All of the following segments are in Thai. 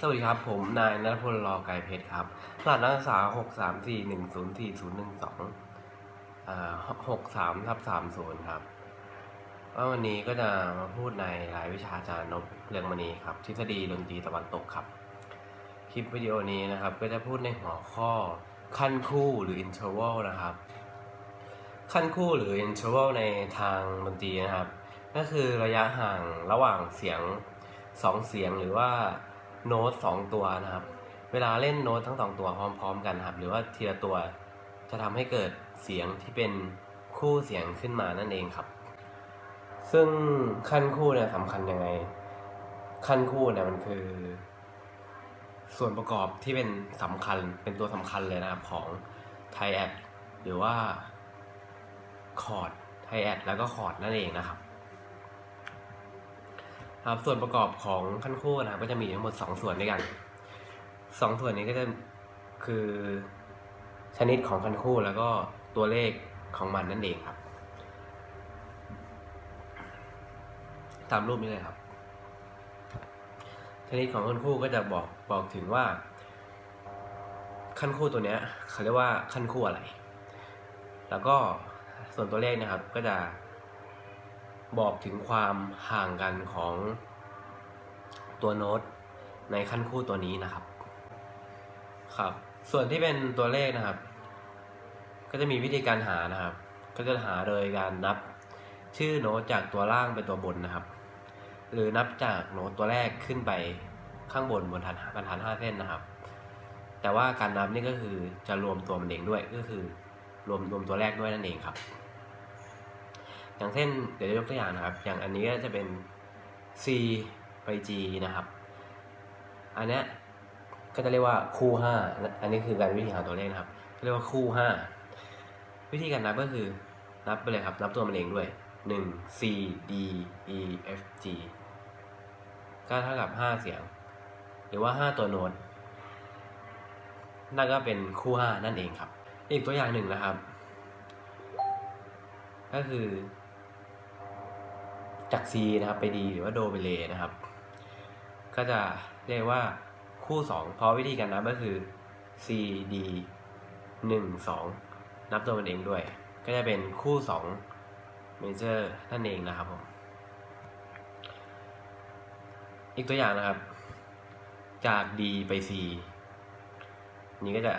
สวัสดีครับ ผมนายนัทพลรอไก่เพชรครับรหัสนักศึกษาหกสามสี่หนึ่งศูนย์สี่ศูนย์หนึ่งสองอ่าหกสามทับสามศูนย์ครับว่าวันนี้ก็จะมาพูดในรายวิชาอาจารย์นพเรืองมณีครับ ทฤษฎีดนตรีตะวันตกครับ คลิปวิดีโอนี้นะครับ ก็จะพูดในหัวข้อขั้นคู่หรือ interval นะครับ ขั้นคู่หรือ interval ในทางดนตรีนะครับ ก็คือระยะห่างระหว่างเสียงสองเสียงหรือว่า โน้ตสองตัวนะครับ เวลาเล่นโน้ตทั้งสองตัวพร้อม ๆ กันครับ หรือว่าทีละตัวจะทำให้เกิดเสียงที่เป็นคู่เสียงขึ้นมานั่นเองครับ ซึ่งขั้นคู่เนี่ยสำคัญยังไง ขั้นคู่เนี่ยมันคือ ส่วนประกอบที่เป็นสำคัญเป็นตัวสำคัญเลยนะครับของไทแอดหรือว่าคอร์ดไทแอดแล้วก็คอร์ดนั่นเองนะครับ ครับส่วนประกอบของขั้นคู่นะครับก็จะมีทั้งหมด 2 ส่วนด้วยกัน 2 ส่วนนี้ก็จะคือชนิดของขั้นคู่แล้วก็ตัวเลขของมันนั่นเองครับ ตามรูปนี้เลยครับ ชนิดของขั้นคู่ก็จะบอกบอกถึงว่า ขั้นคู่ตัวเนี้ยเขาเรียกว่าขั้นคู่อะไร แล้วก็ส่วนตัวเลขนะครับก็จะ บอกถึงความห่างกันของตัวโน้ตในขั้นคู่ตัวนี้นะครับ ครับ ส่วนที่เป็นตัวเลขนะครับ ก็จะมีวิธีการหานะครับ ก็จะหาโดยการนับชื่อโน้ตจากตัวล่างไปตัวบนนะครับ หรือนับจากโน้ตตัวแรกขึ้นไปข้างบนบนฐานบรรทัดห้าเส้นนะครับ แต่ว่าการนับนี่ก็คือจะรวมตัวมันเองด้วยก็คือรวมรวมตัวแรกด้วยนั่นเองครับ อย่างเช่นเดี๋ยวยกตัวอย่างนะครับ อย่างอันนี้ก็จะเป็น C ไป G นะครับ อันนี้ก็จะเรียกว่าคู่ห้าอันนี้คือการวิธีหาตัวเลขนะครับเรียกว่าคู่ห้าวิธีการนับก็คือนับไปเลยครับ นับตัวมันเองด้วยหนึ่ง C D E F G ก็เท่ากับห้าเสียง หรือว่าห้าตัวโน้ตนั่นก็เป็นคู่ห้านั่นเองครับ อีกตัวอย่างหนึ่งนะครับ ก็คือ จาก C นะครับไป D หรือว่าโดไปเลนะครับ ก็จะเรียกว่าคู่ 2 เพราะวิธีการนับก็คือ C D 1 2 นับตัวมันเองด้วย ก็จะเป็นคู่2 major นั่นเองนะครับผม อีกตัวอย่างนะครับ จาก D ไป C นี้ก็จะ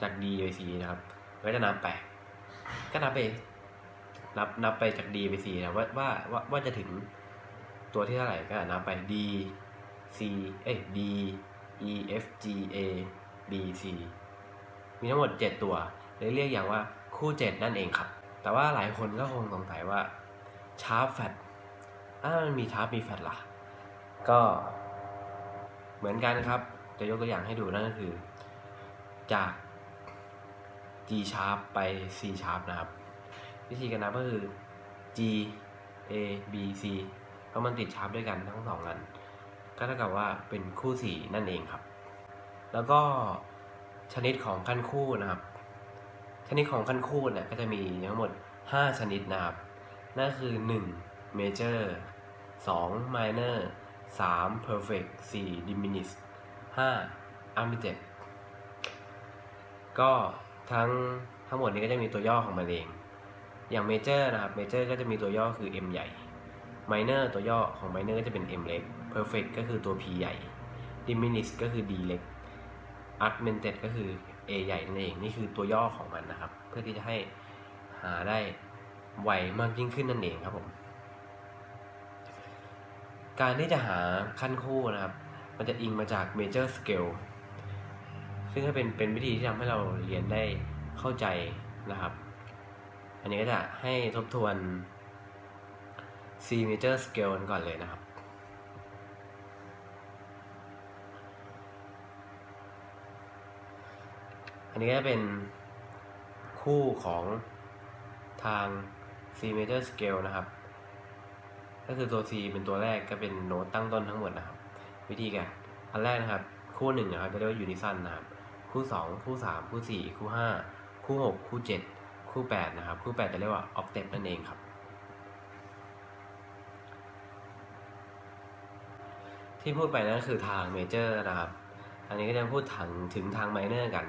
จาก D ไป C นะครับ ก็จะนับไป ก็นับไป นับนับไปจาก D ไป C นะว่าว่าว่าว่าจะถึงตัวที่เท่าไหร่ก็นับไป D C เอ้ย D E F G A B C มีทั้งหมด 7 ตัวเลยเรียกอย่างว่าคู่ 7 นั่นเองครับ แต่ว่าหลายคนก็คงสงสัยว่าชาร์ปแฟตอ้ามันมีชาร์ปมีแฟตล่ะ ก็เหมือนกันครับ จะยกตัวอย่างให้ดูนั่นก็คือ จาก G sharp ไป C sharp นะครับ วิธีการนับก็คือ G A B C เพราะมันติดชาร์ปด้วยกันทั้งสองอัน ก็เท่ากับว่าเป็นคู่สี่นั่นเองครับ แล้วก็ชนิดของขั้นคู่นะครับ ชนิดของขั้นคู่เนี่ยก็จะมีทั้งหมด 5 ชนิดนะครับ นั่นคือ 1 major 2 minor 3 perfect 4 diminished 5 armitage ก็ทั้งทั้งหมดนี้ก็จะมีตัวย่อของมันเอง อย่างเมเจอร์นะครับเมเจอร์ก็จะมีตัวย่อคือ M ใหญ่ Minor ตัวย่อของ Minor ก็จะเป็น M เล็ก Perfect ก็คือตัว P ใหญ่ Diminish ก็คือ D เล็ก Augmented ก็คือ A ใหญ่นั่นเอง นี่คือตัวย่อของมันนะครับ เพื่อที่จะให้หาได้ไวมากยิ่งขึ้นนั่นเองครับผม การที่จะหาขั้นคู่นะครับ มันจะอิงมาจาก Major Scale ซึ่งก็เป็นเป็นวิธีที่ทำให้เราเรียนได้เข้าใจนะครับ อันนี้ก็จะให้ทบทวน C major scale กันก่อนเลยนะครับ อันนี้ก็เป็นคู่ของทาง C major scale นะครับ ก็คือตัว C เป็นตัวแรกก็เป็นโน้ตตั้งต้นทั้งหมดนะครับ วิธีการอันแรกนะครับ คู่หนึ่งนะครับจะเรียกว่ายูนิซันนะครับ คู่สองคู่สามคู่สี่คู่ห้าคู่หกคู่เจ็ด คู่แปดนะครับ คู่แปดจะเรียกว่าออกเต็ปนั่นเองครับ ที่พูดไปนั่นคือทางเมเจอร์นะครับ อันนี้ก็จะพูดถึงถึงทางไมเนอร์กัน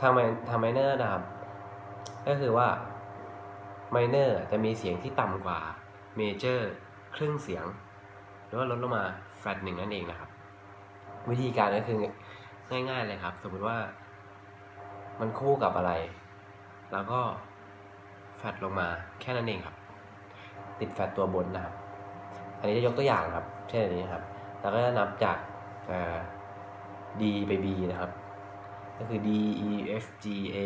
ทางไมทางไมเนอร์นะครับ ก็คือว่าไมเนอร์จะมีเสียงที่ต่ำกว่าเมเจอร์ครึ่งเสียง หรือว่าลดลงมาแฟลตหนึ่งนั่นเองนะครับ วิธีการก็คือง่ายๆเลยครับ สมมติว่ามันคู่กับอะไร แล้วก็แฟลตลงมาแค่นั้นเองครับ ติดแฟลตตัวบนนะครับ อันนี้จะยกตัวอย่างครับ เช่นอันนี้ครับ แล้วก็จะนับจากเอ่อ D ไป B นะครับ ก็คือ D E F G A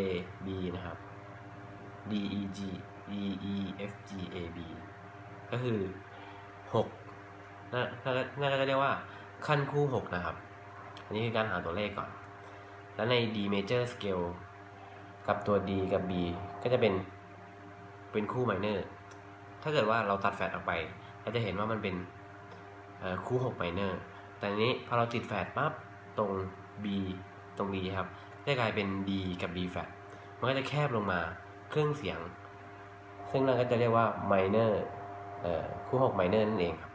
B นะครับ D E G D E F G A B ก็คือหกน่าน่น่าจะเรียกว่าขั้นคู่หกนะครับ อันนี้คือการหาตัวเลขก่อน แล้วใน D major scale กับตัว D กับ B ก็จะเป็นเป็นคู่ minor ถ้าเกิดว่าเราตัดแฟดออกไปเราจะเห็นว่ามันเป็นเอ่อคู่6 minor แต่นี้พอเราติดแฟดปั๊บตรง B ตรง B ครับจะกลายเป็น D กับ B flat มันก็จะแคบลงมาครึ่งเสียง ซึ่งเราก็จะเรียกว่า minor เอ่อคู่6 minor นั่นเองครับ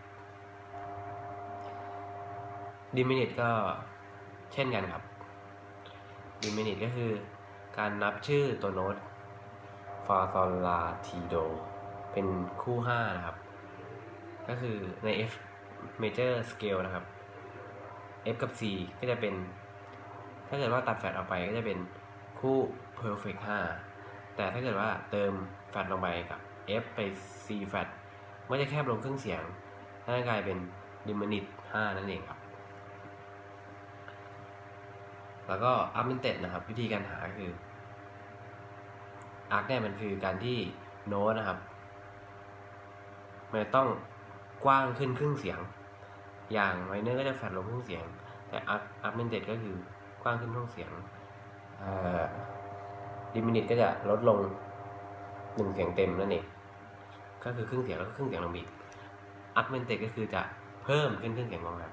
diminished ก็เช่นกันครับ diminished ก็คือ การนับชื่อตัวโน้ตฟาซอลลาทีโดเป็นคู่ 5 นะครับ ก็คือใน F major scale นะครับ F กับ C ก็จะเป็น ถ้าเกิดว่าตัดแฟลตออกไปก็จะเป็นคู่ perfect 5 แต่ถ้าเกิดว่าเติมแฟลตลงไปกับ F ไป C แฟลตมันจะแคบลงครึ่งเสียงนั่นกลายเป็น diminished 5นั่นเองครับ แล้วก็ augmented นะครับ วิธีการหาคืออาร์คเนี่ยมันคือการที่โน้ตนะครับ มันต้องกว้างขึ้นครึ่งเสียง อย่างไมเนอร์ก็จะแฟลตลงครึ่งเสียง แต่อาร์คอาร์เมนเต็ดก็คือกว้างขึ้นครึ่งเสียงอ่อดิมินิตก็จะลดลงหนึ่งเสียงเต็มนั่นเองก็คือครึ่งเสียงแล้วก็ครึ่งเสียงลงบีอาร์เมนเต็ดก็คือจะเพิ่มขึ้นครึ่งเสียงลงครับ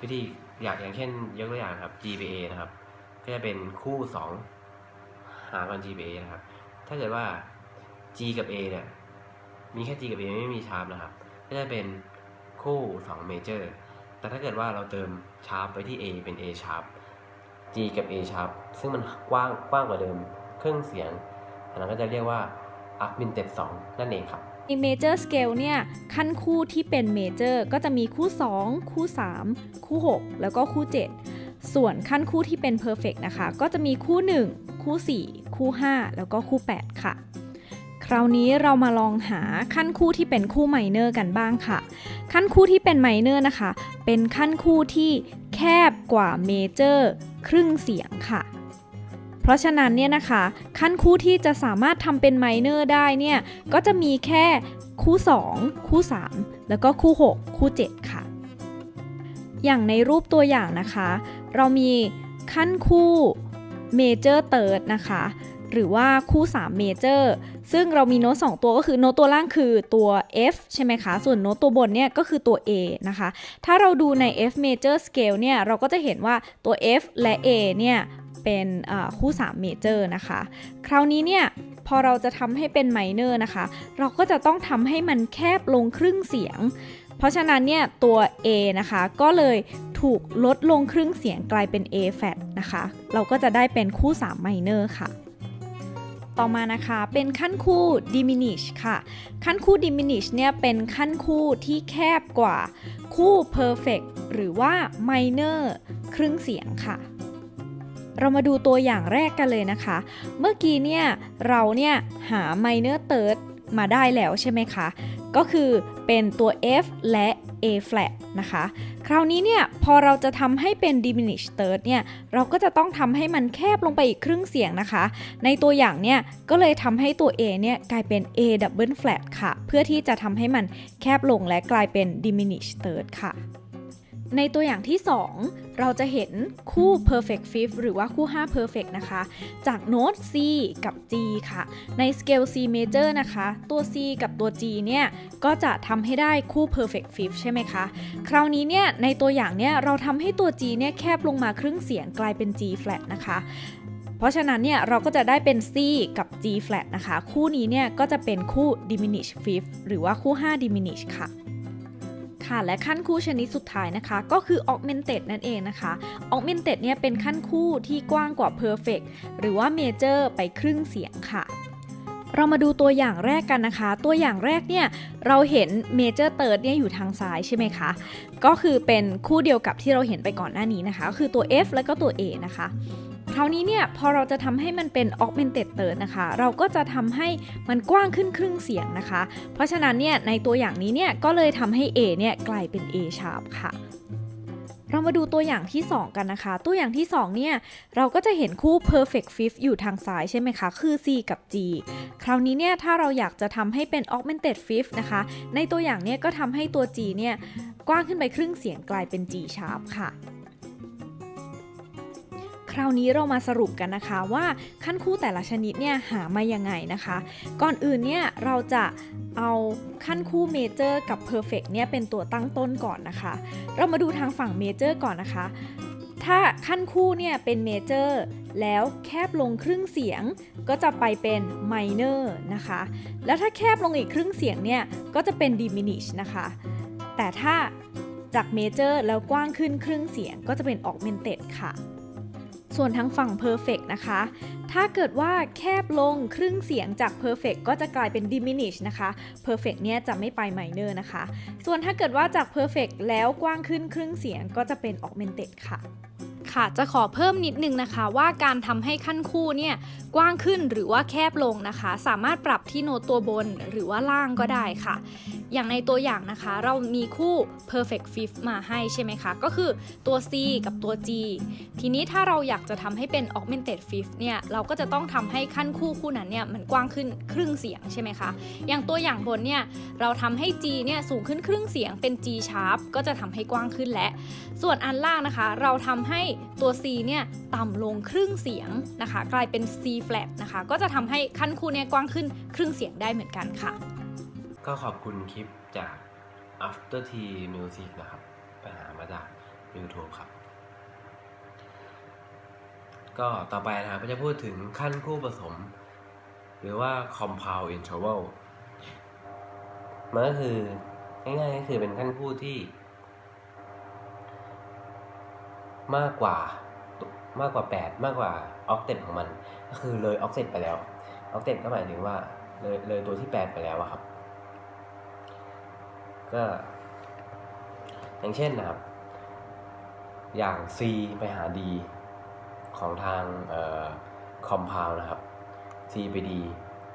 วิธี อยากอย่างเช่นยกตัวอย่างครับ GPA นะครับ ก็จะเป็นคู่สองหาก่อน GPA นะครับ ถ้าเกิดว่า G กับ A เนี่ยมีแค่ G กับ A ไม่มีชาร์ปนะครับ ก็จะเป็นคู่2 major แต่ถ้าเกิดว่าเราเติมชาร์ปไปที่ A เป็น A sharp G กับ A sharp ซึ่งมันกว้างกว้างกว่าเดิม เครึ่องเสียง อันนั้นก็จะเรียกว่า augmented 2นั่นเองครับ ใน major scale เนี่ยขั้นคู่ที่เป็น major ก็จะมีคู่ 2 คู่ 3 คู่ 6 แล้วก็คู่ 7 ส่วนขั้นคู่ที่เป็น perfect นะคะ ก็จะมีคู่ 1 คู่ 4 คู่ 5 แล้วก็คู่ 8 ค่ะ คราวนี้เรามาลองหาขั้นคู่ที่เป็นคู่ minor กันบ้างค่ะ ขั้นคู่ที่เป็น minor นะคะ เป็นขั้นคู่ที่แคบกว่า major ครึ่งเสียงค่ะ เพราะฉะนั้นเนี่ยนะคะขั้นคู่ที่จะสามารถทำเป็นไมเนอร์ได้เนี่ยก็จะมีแค่คู่ 2 คู่ 3 แล้วก็คู่ 6 คู่ 7 ค่ะ อย่างในรูปตัวอย่างนะคะ เรามีขั้นคู่เมเจอร์เติร์ดนะคะ หรือว่าคู่3เมเจอร์ซึ่งเรามีโน้ต2ตัวก็คือโน้ตตัวล่างคือตัว F ใช่ไหมคะ ส่วนโน้ตตัวบนเนี่ยก็คือตัว A นะคะ ถ้าเราดูใน F major scale เนี่ย เราก็จะเห็นว่าตัว F และ A เนี่ย เป็นอ่าคู่3 major นะคะ คราวนี้เนี่ยพอเราจะทำให้เป็น minor นะคะ เราก็จะต้องทำให้มันแคบลงครึ่งเสียง เพราะฉะนั้นเนี่ยตัว A นะคะก็เลยถูกลดลงครึ่งเสียงกลายเป็น A flat นะคะ เราก็จะได้เป็นคู่3 minor ค่ะต่อมานะคะเป็นขั้นคู่ diminish ค่ะ ขั้นคู่ diminish เนี่ยเป็นขั้นคู่ที่แคบกว่าคู่ perfect หรือว่า minor ครึ่งเสียงค่ะ เรามาดูตัวอย่างแรกกันเลยนะคะ เมื่อกี้เนี่ยเราเนี่ยหา minor third มาได้แล้วใช่ไหมคะ ก็คือเป็นตัว F และ A flat นะคะ คราวนี้เนี่ยพอเราจะทำให้เป็น diminished third เนี่ยเราก็จะต้องทำให้มันแคบลงไปอีกครึ่งเสียงนะคะ ในตัวอย่างเนี่ยก็เลยทำให้ตัว A เนี่ยกลายเป็น A double flat ค่ะ เพื่อที่จะทำให้มันแคบลงและกลายเป็น diminished third ค่ะ ในตัวอย่างที่ 2 เราจะเห็นคู่ perfect fifth หรือว่าคู่ 5 perfect นะคะ จากโน้ต C กับ G ค่ะ ใน scale C major นะคะ ตัว C กับตัว G เนี่ย ก็จะทำให้ได้คู่ perfect fifth ใช่ไหมคะ คราวนี้เนี่ย ในตัวอย่างเนี่ย เราทำให้ตัว G เนี่ย แคบลงมาครึ่งเสียงกลายเป็น G flat นะคะเพราะฉะนั้นเนี่ยเราก็จะได้เป็น C กับ G flat นะคะ คู่นี้เนี่ยก็จะเป็นคู่ diminish fifth หรือว่าคู่ 5 diminish ค่ะ ค่ะ และขั้นคู่ชนิดสุดท้ายนะคะ ก็คือ augmented นั่นเองนะคะ augmented เนี่ยเป็นขั้นคู่ที่กว้างกว่า perfect หรือว่า major ไปครึ่งเสียงค่ะเรามาดูตัวอย่างแรกกันนะคะ ตัวอย่างแรกเนี่ยเราเห็น major third เนี่ยอยู่ทางซ้ายใช่ไหมคะ ก็คือเป็นคู่เดียวกับที่เราเห็นไปก่อนหน้านี้นะคะก็คือตัว F แล้วก็ตัว A นะคะ คราวนี้เนี่ยพอเราจะทำให้มันเป็น augmented third นะคะ เราก็จะทำให้มันกว้างขึ้นครึ่งเสียงนะคะ เพราะฉะนั้นเนี่ยในตัวอย่างนี้เนี่ยก็เลยทำให้ A เนี่ยกลายเป็น A sharp ค่ะเรามาดูตัวอย่างที่ 2 กันนะคะ ตัวอย่างที่ 2 เนี่ย เราก็จะเห็นคู่ perfect fifth อยู่ทางซ้ายใช่ไหมคะ คือ C กับ G คราวนี้เนี่ย ถ้าเราอยากจะทำให้เป็น augmented fifth นะคะ ในตัวอย่างเนี่ยก็ทำให้ตัว G เนี่ย กว้างขึ้นไปครึ่งเสียงกลายเป็น G sharp ค่ะ ราวนี้เรามาสรุปกันนะคะว่าขั้นคู่แต่ละชนิดเนี่ยหามายังไงนะคะ ก่อนอื่นเนี่ยเราจะเอาขั้นคู่เมเจอร์กับ perfect เนี่ยเป็นตัวตั้งต้นก่อนนะคะ เรามาดูทางฝั่งเมเจอร์ก่อนนะคะ ถ้าขั้นคู่เนี่ยเป็นเมเจอร์แล้วแคบลงครึ่งเสียงก็จะไปเป็นไมเนอร์นะคะ แล้วถ้าแคบลงอีกครึ่งเสียงเนี่ยก็จะเป็น diminish นะคะ แต่ถ้าจากเมเจอร์แล้วกว้างขึ้นครึ่งเสียงก็จะเป็น augmented ค่ะ ส่วนทั้งฝั่ง perfect นะคะ ถ้าเกิดว่าแคบลงครึ่งเสียงจาก perfect ก็จะกลายเป็น diminish นะคะ perfect เนี่ยจะไม่ไป minor นะคะ ส่วนถ้าเกิดว่าจาก perfect แล้วกว้างขึ้นครึ่งเสียงก็จะเป็น augmented ค่ะ ค่ะ จะขอเพิ่มนิดนึงนะคะ ว่าการทำให้ขั้นคู่เนี่ยกว้างขึ้นหรือว่าแคบลงนะคะ สามารถปรับที่โน้ตตัวบนหรือว่าล่างก็ได้ค่ะ อย่างในตัวอย่างนะคะ เรามีคู่ perfect fifth มาให้ใช่ไหมคะ ก็คือตัว C กับตัว G ทีนี้ถ้าเราอยากจะทำให้เป็น augmented fifth เนี่ยเราก็จะต้องทำให้ขั้นคู่คู่นั้นเนี่ยมันกว้างขึ้นครึ่งเสียงใช่ไหมคะ อย่างตัวอย่างบนเนี่ยเราทำให้ G เนี่ยสูงขึ้นครึ่งเสียงเป็น G sharp ก็จะทำให้กว้างขึ้นและ ส่วนอันล่างนะคะ เราทำให้ตัว C เนี่ยต่ำลงครึ่งเสียงนะคะ กลายเป็น C flat นะคะ ก็จะทำให้ขั้นคู่เนี่ยกว้างขึ้นครึ่งเสียงได้เหมือนกันค่ะ ก็ขอบคุณคลิปจาก After T Music นะครับ ไปหามาจาก YouTube ครับ ก็ต่อไปนะครับก็จะพูดถึงขั้นคู่ผสม หรือว่า compound interval มันก็คือง่ายๆก็คือเป็นขั้นคู่ที่ มากกว่ามากกว่า 8 มากกว่าออกเต็ปของมัน ก็คือเลยออกเต็ปไปแล้วออกเต็ปก็หมายถึงว่าเลยเลยตัวที่ 8 ไปแล้วอะครับ ก็ อย่างเช่นนะครับ อย่าง C ไปหา D ของทางเอ่อ compound นะครับ C ไป D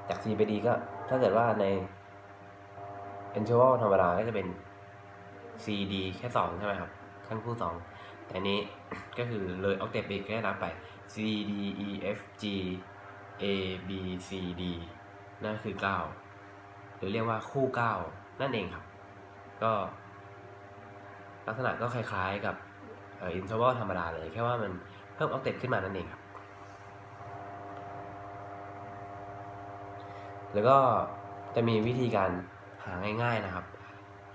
จาก C ไป D ก็ถ้าเกิดว่าใน interval ธรรมดาก็จะเป็น C D แค่ 2 ใช่ไหมครับ ขั้นคู่ 2 แต่นี้ก็คือเลยออกเตปอีกแค่นับไป C D E F G A B C D นั่นคือ 9 หรือเรียกว่าคู่ 9 นั่นเองครับ ก็ลักษณะก็คล้ายๆกับเอินเทอร์วลธรรมดาเลย แค่ว่ามันเพิ่มออกเตปขึ้นมานั่นเองครับ แล้วก็จะมีวิธีการหาง่ายๆนะครับ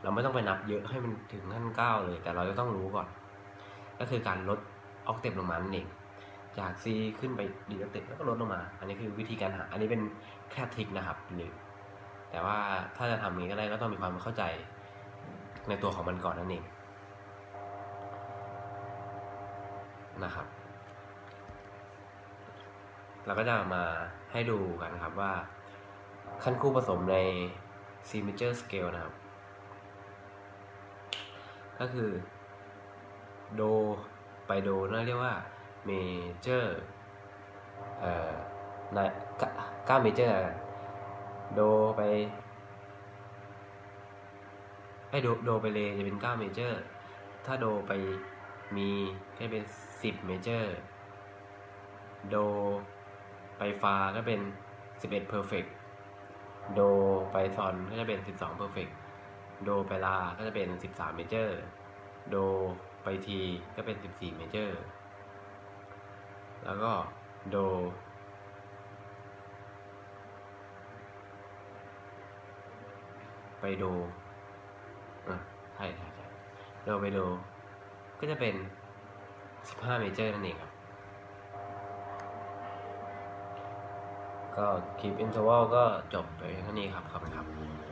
เราไม่ต้องไปนับเยอะให้มันถึงขั้นเก้าเลย แต่เราจะต้องรู้ก่อน ก็คือการลดออกเตปลงมานั่นเอง จาก C ขึ้นไปดีออกเตปแล้วก็ลดลงมา อันนี้คือวิธีการหา อันนี้เป็นแค่ทริคนะครับหนึ่งแต่ว่าถ้าจะทำนี้ก็ได้ก็ต้องมีความเข้าใจในตัวของมันก่อนนั่นเองนะครับ เราก็จะมาให้ดูกันครับว่าขั้นคู่ผสมใน C major scale นะครับ ก็คือ โดไปโดนั่นเรียกว่า major เอ่อในเก้า major แล้วกันโดไปไอโดโดไปเลจะเป็นเก้า major ถ้าโดไปมีก็เป็นสิบ major โดไปฟาก็เป็นสิบเอ็ด perfect โดไปซอนก็จะเป็นสิบสอง perfect โดไปลาก็จะเป็น13 major โด ไปทีก็เป็น 14 major แล้วก็โด ไปโดอะใช่ใช่ใช่โดไปโด ก็จะเป็น 15 major นั่นเองครับ ก็คลิป interval ก็จบไปเท่านี้ครับขอบคุณครับ